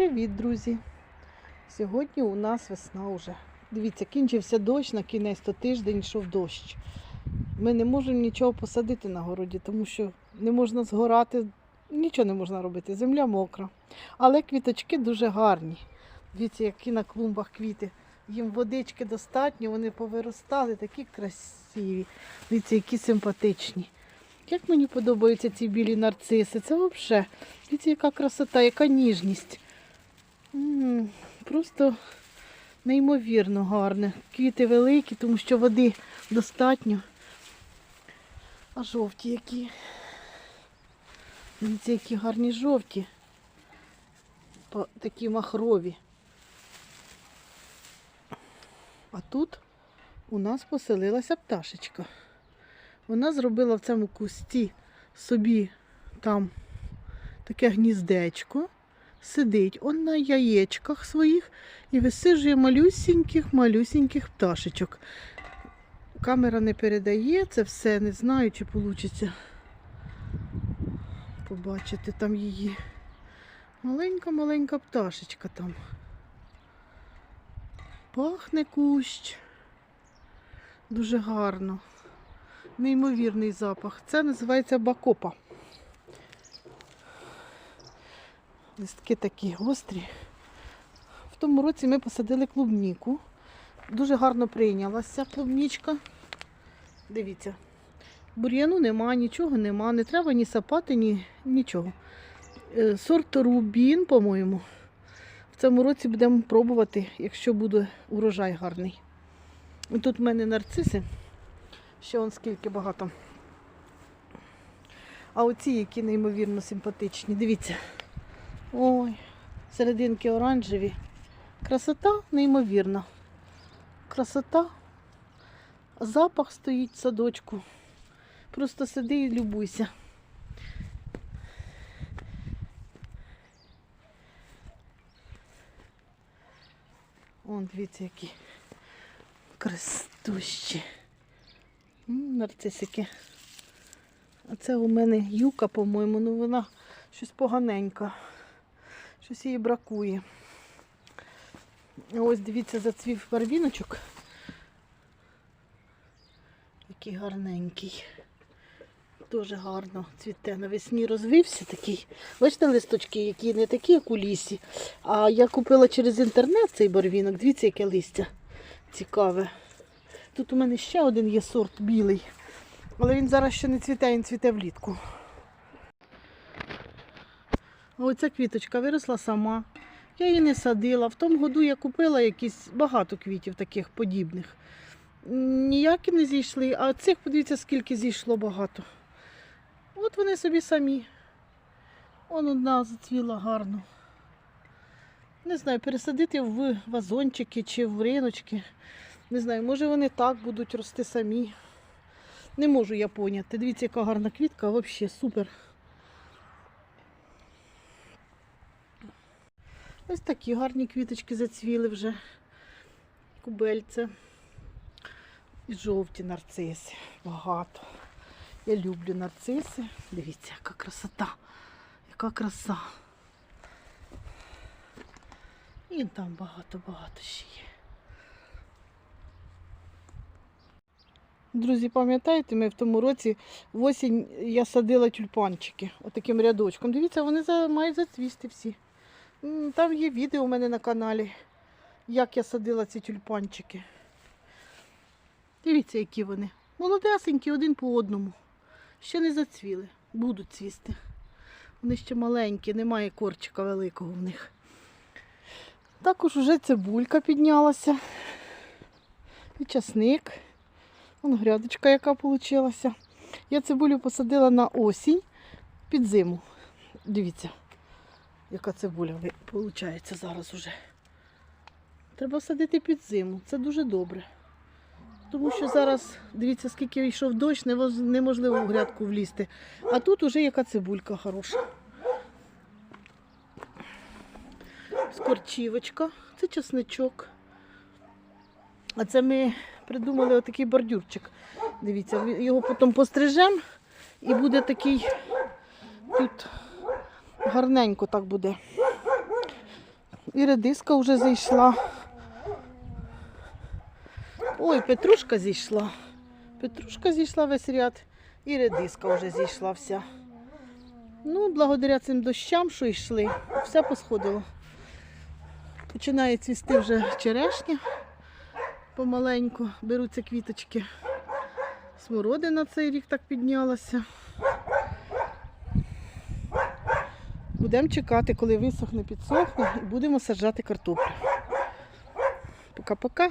Привіт, друзі! Сьогодні у нас весна вже. Дивіться, кінчився дощ, на кінець то тиждень йшов дощ. Ми не можемо нічого посадити на городі, тому що не можна згорати, нічого не можна робити, земля мокра. Але квіточки дуже гарні. Дивіться, які на клумбах квіти. Їм водички достатньо, вони повиростали, такі красиві. Дивіться, які симпатичні. Як мені подобаються ці білі нарциси. Це взагалі, дивіться, яка красота, яка ніжність. Просто неймовірно гарне. Квіти великі, тому що води достатньо. А жовті які. Дивіться, які гарні жовті. Такі махрові. А тут у нас поселилася пташечка. Вона зробила в цьому кусті собі там таке гніздечко, сидить он на яєчках своїх і висиджує малюсіньких, малюсіньких пташечок. Камера не передає це все, не знаю, чи вийде побачити там її. Маленька-маленька пташечка там. Пахне кущ. Дуже гарно. Неймовірний запах. Це називається бакопа. Листки такі гострі. В тому році ми посадили клубніку. Дуже гарно прийнялася клубнічка. Дивіться. Бур'яну нема, нічого нема, не треба ні сапати, ні нічого. Е, Сорт Рубін, по-моєму. В цьому році будемо пробувати, якщо буде урожай гарний. І тут в мене нарциси. Ще он скільки багато. А оці, які неймовірно симпатичні. Дивіться. Ой, серединки оранжеві. Красота неймовірна. Красота. Запах стоїть в садочку. Просто сиди і любуйся. Вон, дивіться, які красотущі. М, Нарцисики. А це у мене юка, по-моєму, ну вона щось поганенька. Щось їй бракує. Ось дивіться, зацвів барвіночок. Який гарненький. Дуже гарно цвіте. Навесні розвився такий. Бачите, листочки, які не такі, як у лісі. А я купила через інтернет цей барвінок. Дивіться, яке листя цікаве. Тут у мене ще один є сорт білий. Але він зараз ще не цвіте, він цвіте влітку. Оця квіточка виросла сама. Я її не садила. В тому году я купила якісь багато квітів таких подібних. Ніякі не зійшли, а цих, подивіться, скільки зійшло багато. От вони собі самі. Вон одна зацвіла гарно. Не знаю, пересадити в вазончики чи в риночки. Не знаю, може вони так будуть рости самі. Не можу я поняти. Дивіться, яка гарна квітка, взагалі супер. Ось такі гарні квіточки зацвіли вже. Кубельце. І жовті нарциси. Багато. Я люблю нарциси. Дивіться, яка красота. Яка краса. І там багато-багато ще є. Друзі, пам'ятаєте, ми в тому році в осінь я садила тюльпанчики отаким рядочком. Дивіться, вони мають зацвісти всі. Там є відео у мене на каналі, як я садила ці тюльпанчики. Дивіться, які вони. Молодесенькі один по одному. Ще не зацвіли, будуть цвісти. Вони ще маленькі, немає корчика великого в них. Також вже цибулька піднялася. І часник. Вон грядочка, яка вийшла. Я цибулю посадила на осінь під зиму. Дивіться, яка цибуля виходить зараз уже. Треба садити під зиму. Це дуже добре. Тому що зараз, дивіться, скільки йшов дощ, неможливо в грядку влізти. А тут уже яка цибулька хороша. Скорчівочка, це чесничок. А це ми придумали отакий бордюрчик. Дивіться, його потім пострижемо і буде такий тут гарненько так буде. І редиска вже зійшла. Ой, петрушка зійшла. Петрушка зійшла весь ряд. І редиска вже зійшла вся. Ну, благодаря цим дощам, що йшли, все посходило. Починає цвісти вже черешня помаленьку, беруться квіточки. Смородина цей рік так піднялася. Будемо чекати, коли висохне, підсохне, і будемо саджати картоплю. Пока-пока.